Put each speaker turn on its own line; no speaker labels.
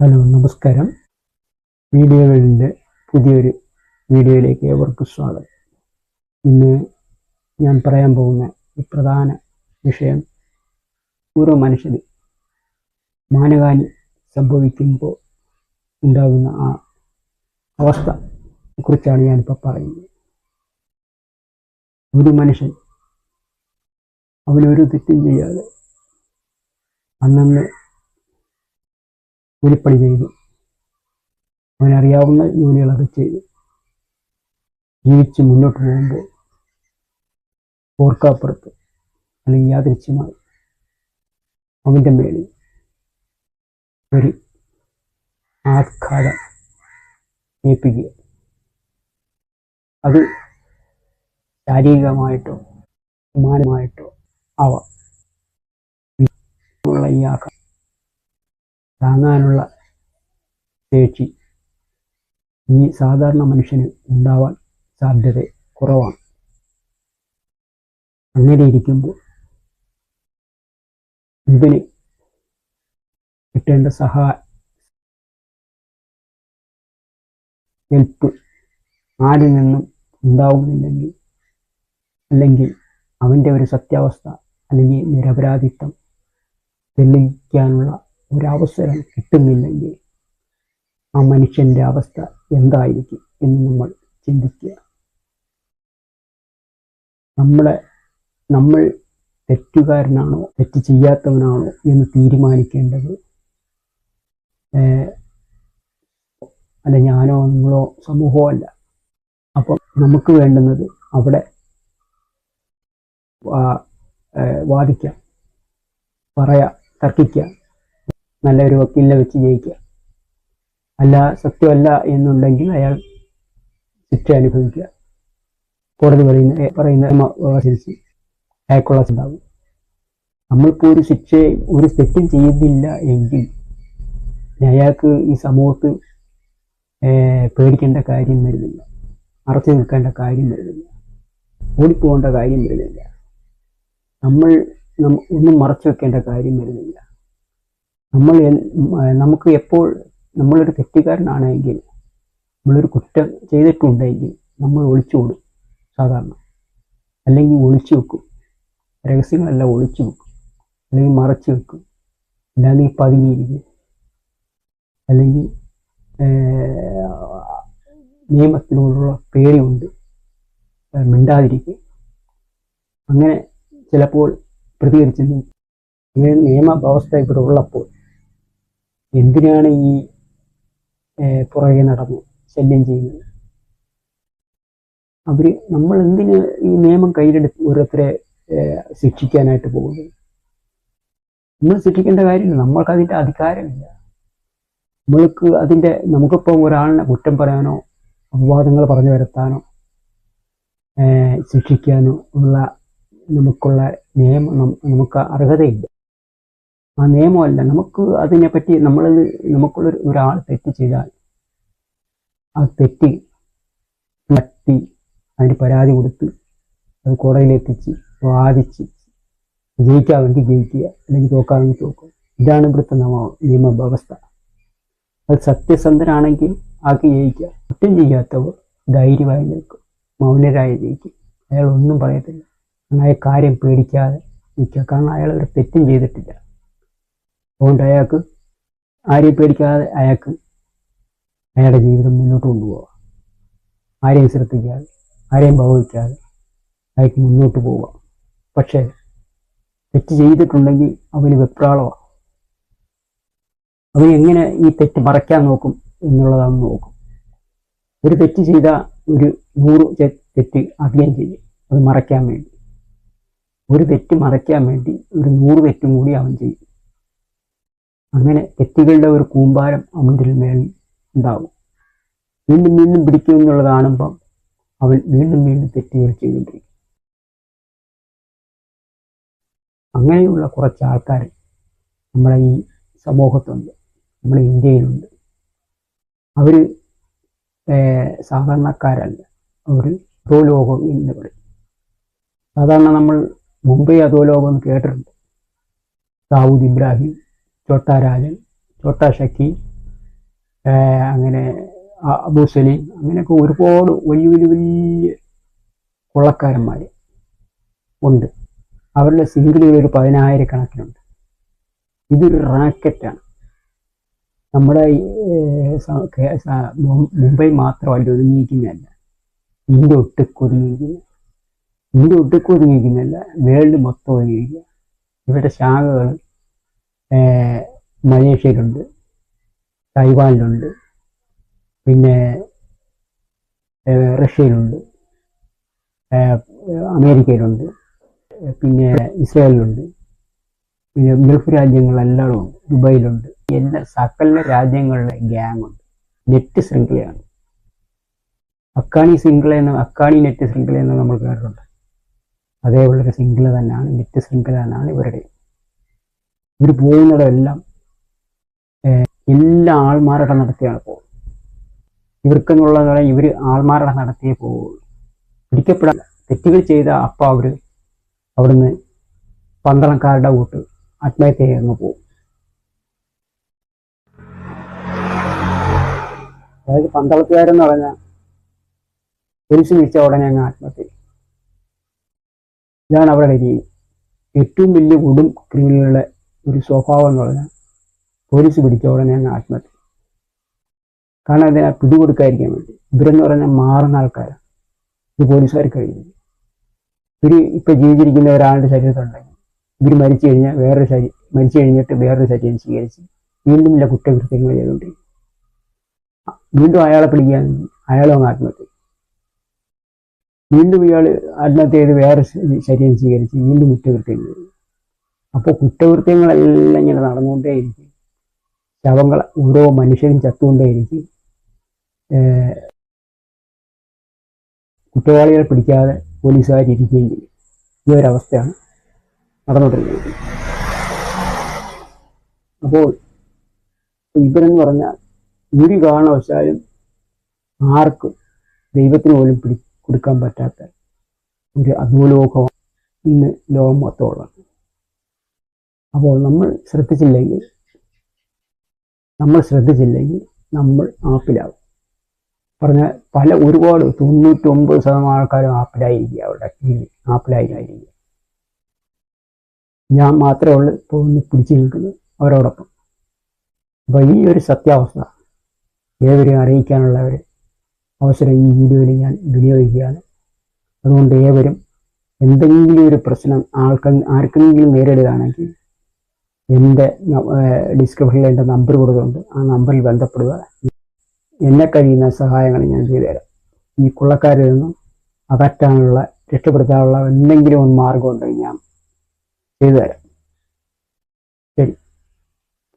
Hello നമസ്കാരം. വീഡിയോകളിന്റെ പുതിയൊരു വീഡിയോയിലേക്ക് ഏവർക്കും സ്വാഗതം. ഇന്ന് ഞാൻ പറയാൻ പോകുന്ന പ്രധാന വിഷയം ഓരോ മനുഷ്യന് മാനഹാനി സംഭവിക്കുമ്പോൾ ഉണ്ടാകുന്ന ആ അവസ്ഥ കുറിച്ചാണ് ഞാനിപ്പോൾ പറയുന്നത്. ഒരു മനുഷ്യൻ അവനൊരു തെറ്റും ചെയ്യാതെ അന്നന്ന് കൂലിപ്പണി ചെയ്തു. അവനറിയാവുന്ന ജോലികളൊക്കെ ചെയ്തു. ജീവിച്ച് മുന്നോട്ട് പോകുമ്പോൾ ഓർക്കാപ്പുറത്ത് അല്ലെങ്കിൽ യാദൃശ്യമായി അവന്റെ മേളിൽ ഒരു ആഘാതം ഏൽപ്പിക്കുക. അത് ശാരീരികമായിട്ടോ മാനമായിട്ടോ ആവാം. ഈ ആഘാതം. താങ്ങാനുള്ള ശേഷി ഈ സാധാരണ മനുഷ്യന് ഉണ്ടാവാൻ സാധ്യത കുറവാണ്. അങ്ങനെ ഇരിക്കുമ്പോൾ ഇതിന് കിട്ടേണ്ട സഹായ ഹെൽപ്പ് ആരിൽ നിന്നും ഉണ്ടാവുന്നില്ലെങ്കിൽ അല്ലെങ്കിൽ അവന്റെ ഒരു സത്യാവസ്ഥ അല്ലെങ്കിൽ നിരപരാധിത്വം തെളിയിക്കാനുള്ള ഒരവസരം കിട്ടുന്നില്ലെങ്കിൽ ആ മനുഷ്യന്റെ അവസ്ഥ എന്തായിരിക്കും എന്ന് നമ്മൾ ചിന്തിക്കുക. നമ്മളെ നമ്മൾ തെറ്റുകാരനാണോ തെറ്റ് ചെയ്യാത്തവനാണോ എന്ന് തീരുമാനിക്കേണ്ടത് അല്ല ഞാനോ നിങ്ങളോ സമൂഹമോ അല്ല. അപ്പം നമുക്ക് വേണ്ടുന്നത് അവിടെ വാദിക്കാം പറയാം തർക്കിക്കാം നല്ലൊരു വക്കീലിനെ വെച്ച് ജയിക്കുക. അല്ല സത്യമല്ല എന്നുണ്ടെങ്കിൽ അയാൾ ശിക്ഷ അനുഭവിക്കുക. കോടതി പറയുന്ന പറയുന്ന അനുസരിച്ച് അയാൾക്കുള്ള ഉണ്ടാവും. നമ്മളിപ്പോൾ ഒരു ശിക്ഷ ഒരു തെറ്റും ചെയ്യുന്നില്ല എങ്കിൽ അയാൾക്ക് ഈ സമൂഹത്ത് പേടിക്കേണ്ട കാര്യം വരുന്നില്ല. മറച്ചു നിൽക്കേണ്ട കാര്യം വരുന്നില്ല. ഓടിപ്പോകേണ്ട കാര്യം വരുന്നില്ല. നമ്മൾ ഒന്നും മറച്ചു വെക്കേണ്ട കാര്യം വരുന്നില്ല. നമ്മൾ നമുക്ക് എപ്പോൾ നമ്മളൊരു തെറ്റുകാരനാണെങ്കിൽ നമ്മളൊരു കുറ്റം ചെയ്തിട്ടുണ്ടെങ്കിൽ നമ്മൾ ഒളിച്ചോടും സാധാരണ. അല്ലെങ്കിൽ ഒളിച്ചു വെക്കും. രഹസ്യങ്ങളെല്ലാം ഒളിച്ചു വെക്കും. അല്ലെങ്കിൽ മറച്ചു വെക്കും. അല്ലാതെ ഈ പതുങ്ങിയിരിക്കും അല്ലെങ്കിൽ നിയമത്തിനോടുള്ള പേടിയുണ്ട്. മിണ്ടാതിരിക്കും. അങ്ങനെ ചിലപ്പോൾ പ്രതികരിച്ചിരുന്നു നിയമ വ്യവസ്ഥ ഇവിടെ ഉള്ളപ്പോൾ എന്തിനാണ് ഈ പുറകെ നടന്ന് ശല്യം ചെയ്യുന്നത്? അവർ നമ്മൾ എന്തിന് ഈ നിയമം കയ്യിലെടുത്ത് ഓരോരുത്തരെ ശിക്ഷിക്കാനായിട്ട് പോകുന്നത്? നമ്മൾ ശിക്ഷിക്കേണ്ട കാര്യമില്ല. നമ്മൾക്ക് അതിന്റെ അധികാരമില്ല. നമ്മൾക്ക് അതിന്റെ നമുക്കിപ്പം ഒരാളിനെ കുറ്റം പറയാനോ അപവാദങ്ങൾ പറഞ്ഞു വരുത്താനോ ശിക്ഷിക്കാനോ ഉള്ള നമുക്കുള്ള നിയമം നമുക്ക് അർഹതയില്ല. ആ നിയമമല്ല. നമുക്ക് അതിനെപ്പറ്റി നമ്മൾ നമുക്കുള്ളൊരു ഒരാൾ തെറ്റ് ചെയ്താൽ ആ തെറ്റ് തട്ടി അതിന് പരാതി കൊടുത്ത് അത് കോടതിയിലെത്തിച്ച് വാദിച്ച് ജയിക്കാമെങ്കിൽ ജയിക്കുക അല്ലെങ്കിൽ തോക്കാമെങ്കിൽ തോക്കുക ഇതാണ് ഇവിടുത്തെ നിയമ നിയമ വ്യവസ്ഥ അത് സത്യസന്ധനാണെങ്കിൽ ആക്കി ജയിക്കുക. കുറ്റം ചെയ്യാത്തവർ ധൈര്യമായി നിൽക്കും. മൗനരായി ജയിക്കും. അയാൾ ഒന്നും പറയത്തില്ല. അയാൾ കാര്യം പേടിക്കാതെ നിൽക്കുക. കാരണം അയാൾ ഒരു തെറ്റും ചെയ്തിട്ടില്ല. അതുകൊണ്ട് അയാൾക്ക് ആരെയും പേടിക്കാതെ അയാൾക്ക് അയാളുടെ ജീവിതം മുന്നോട്ട് കൊണ്ടുപോകാം ആരെയും ശ്രദ്ധിക്കാതെ ആരെയും ഭവിക്കാതെ അയാൾക്ക് മുന്നോട്ട് പോവാം. പക്ഷേ തെറ്റ് ചെയ്തിട്ടുണ്ടെങ്കിൽ അവന് വെപ്രാളമാണ്. അവൻ എങ്ങനെ ഈ തെറ്റ് മറയ്ക്കാൻ നോക്കും എന്നുള്ളതാണ് നോക്കും. ഒരു തെറ്റ് ചെയ്ത ഒരു നൂറ് തെറ്റ് അധികം ചെയ്യും. അത് മറയ്ക്കാൻ വേണ്ടി. ഒരു തെറ്റ് മറയ്ക്കാൻ വേണ്ടി ഒരു നൂറ് തെറ്റും കൂടി അവൻ ചെയ്യും. അങ്ങനെ തെറ്റുകളുടെ ഒരു കൂമ്പാരം അവന്റെ മേളിൽ ഉണ്ടാവും വീണ്ടും വീണ്ടും പിടിക്കും എന്നുള്ളത് കാണുമ്പം അവൻ വീണ്ടും വീണ്ടും തെറ്റുകൾ ചെയ്തുകൊണ്ടിരിക്കും. അങ്ങനെയുള്ള കുറച്ച് ആൾക്കാർ നമ്മളെ ഈ സമൂഹത്തുണ്ട് നമ്മുടെ ഇന്ത്യയിലുണ്ട്. അവർ സാധാരണക്കാരല്ല. അവർ അധോലോകം എന്ന് പറയും. സാധാരണ നമ്മൾ മുംബൈ അധോലോകം കേട്ടിട്ടുണ്ട്. ദാവൂദ് ഇബ്രാഹിം. ചോട്ടാ രാജൻ ചോട്ടാ ഷക്കി അങ്ങനെ അബൂ സലീം അങ്ങനെയൊക്കെ ഒരുപാട് വലിയ വലിയ വലിയ കൊള്ളക്കാരന്മാർ ഉണ്ട്. അവരുടെ സിംഗിളുകൾ ഒരു പതിനായിരക്കണക്കിനുണ്ട്. ഇതൊരു റാക്കറ്റാണ്. നമ്മുടെ മുംബൈ മാത്രമല്ല ഒതുങ്ങിയിരിക്കുന്നതല്ല. ഇന്ത്യ ഒട്ടുക്ക് ഒതുങ്ങിയിരിക്കുന്നത് ഇന്ത്യ ഒട്ടുക്ക് ഒതുങ്ങിയിരിക്കുന്നതല്ല വേൾഡ് മൊത്തം ഒതുങ്ങിയിരിക്കുക ഇവരുടെ ശാഖകൾ മലേഷ്യയിലുണ്ട് തായ്വാനിലുണ്ട് പിന്നെ റഷ്യയിലുണ്ട് അമേരിക്കയിലുണ്ട് പിന്നെ ഇസ്രായേലിലുണ്ട് പിന്നെ ഗൾഫ് രാജ്യങ്ങളെല്ലാം ഉണ്ട് ദുബൈയിലുണ്ട് എല്ലാ സകല രാജ്യങ്ങളിലെ ഗ്യാങ് ഉണ്ട്. നെറ്റ് ശൃംഖലയാണ്. അക്കാണി ശൃംഖല എന്ന് അക്കാണി നെറ്റ് ശൃംഖല എന്ന് നമ്മൾ കേട്ടിട്ടുണ്ട്. അതേപോലൊരു ശൃംഖല തന്നെയാണ് നെറ്റ് ശൃംഖല എന്നാണ് ഇവരുടെ ഇവർ പോകുന്നിടമെല്ലാം ഏർ, എല്ലാ ആൾമാരുടെ നടത്തിയാണ് പോകുന്നത് ഇവർക്കെന്നുള്ള ഇവർ ആൾമാരുടെ നടത്തിയേ പോവുള്ളൂ. പിടിക്കപ്പെടാൻ തെറ്റുകൾ ചെയ്ത അപ്പ അവർ അവിടുന്ന് പന്തളക്കാരുടെ കൂട്ട് ആത്മഹത്യ അങ്ങ് പോകും. അതായത് പന്തളത്തുകാരെന്ന് പറഞ്ഞാൽ പോലീസ് വിളിച്ച ഉടനെ അങ്ങ് ആത്മഹത്യ. ഇതാണ് അവരുടെ രീതി. ഏറ്റവും വലിയ കൊടും ക്രിമിനലുകളുടെ ഒരു സ്വഭാവം എന്ന് പറഞ്ഞാൽ പോലീസ് പിടിച്ച ഉടനെ അങ്ങ് ആത്മഹത്യ. കാരണം അതിനെ പിടികൊടുക്കാതിരിക്കാൻ വേണ്ടി. ഇവരെന്ന് പറഞ്ഞാൽ മാറുന്ന ആൾക്കാരാണ്. ഇത് പോലീസുകാർ കഴിയുന്നത് ഇവർ ഇപ്പൊ ജീവിച്ചിരിക്കുന്ന ഒരാളുടെ ശരീരത്തുണ്ടെങ്കിൽ ഇവർ മരിച്ചു കഴിഞ്ഞാൽ വേറൊരു ശരീരം മരിച്ചു കഴിഞ്ഞിട്ട് വേറൊരു ശരീരം സ്വീകരിച്ച് വീണ്ടും ഇല്ല കുറ്റകൃത്യങ്ങൾ ചെയ്തുകൊണ്ടിരിക്കും. വീണ്ടും അയാളെ പിടിക്കാൻ അയാളും അങ്ങ് ആത്മഹത്യ വീണ്ടും ഇയാൾ ആത്മഹത്യ ചെയ്ത് വേറെ ശരീരം സ്വീകരിച്ച് വീണ്ടും കുറ്റകൃത്യങ്ങൾ ചെയ്യും. അപ്പോൾ കുറ്റകൃത്യങ്ങളെല്ലാം ഇങ്ങനെ നടന്നുകൊണ്ടേയിരിക്കും. ശവങ്ങൾ ഓരോ മനുഷ്യരും ചത്തുകൊണ്ടേയിരിക്കും. കുറ്റവാളികളെ പിടിക്കാതെ പോലീസുകാർ ഇരിക്കുകയും ചെയ്യും. ഈ ഒരവസ്ഥയാണ് നടന്നുകൊണ്ടിരിക്കുന്നത്. അപ്പോൾ ഇവരെന്ന് പറഞ്ഞാൽ ഒരു കാരണവശാലും ആർക്കും ദൈവത്തിന് പോലും പിടി കൊടുക്കാൻ പറ്റാത്ത ഒരു അധോലോകമാണ് ഇന്ന് ലോകം മൊത്തമുള്ളത് അപ്പോൾ നമ്മൾ ശ്രദ്ധിച്ചില്ലെങ്കിൽ നമ്മൾ ശ്രദ്ധിച്ചില്ലെങ്കിൽ നമ്മൾ ആപ്പിലാവും. പറഞ്ഞ പല ഒരുപാട് തൊണ്ണൂറ്റൊമ്പത് ശതമാനം ആൾക്കാരും ആപ്പിലായിരിക്കുക അവിടെ ആപ്പിലായിരിക്കും. ഞാൻ മാത്രമേ ഉള്ളൂ ഇപ്പോൾ ഒന്ന് പിടിച്ചു നിൽക്കുന്നത് അവരോടൊപ്പം. അപ്പോൾ ഈ ഒരു സത്യാവസ്ഥ ഏവരെയും അറിയിക്കാനുള്ള ഒരു അവസരം ഈ വീഡിയോയിൽ ഞാൻ വിനിയോഗിക്കുകയാണ്. അതുകൊണ്ട് ഏവരും എന്തെങ്കിലും ഒരു പ്രശ്നം ആൾക്ക് ആർക്കെങ്കിലും നേരിടുകയാണെങ്കിൽ എന്റെ ഡിസ്ക്രിപ്ഷനിൽ എന്റെ നമ്പർ കൊടുക്കുന്നുണ്ട് ആ നമ്പറിൽ ബന്ധപ്പെടുക. എന്നെ കഴിയുന്ന സഹായങ്ങൾ ഞാൻ ചെയ്തുതരാം. ഈ കുള്ളക്കാരിൽ നിന്നും അകറ്റാനുള്ള രക്ഷപ്പെടുത്താനുള്ള എന്തെങ്കിലും ഒരു മാർഗം ഉണ്ടെങ്കിൽ ഞാൻ ചെയ്തുതരാം. ശരി.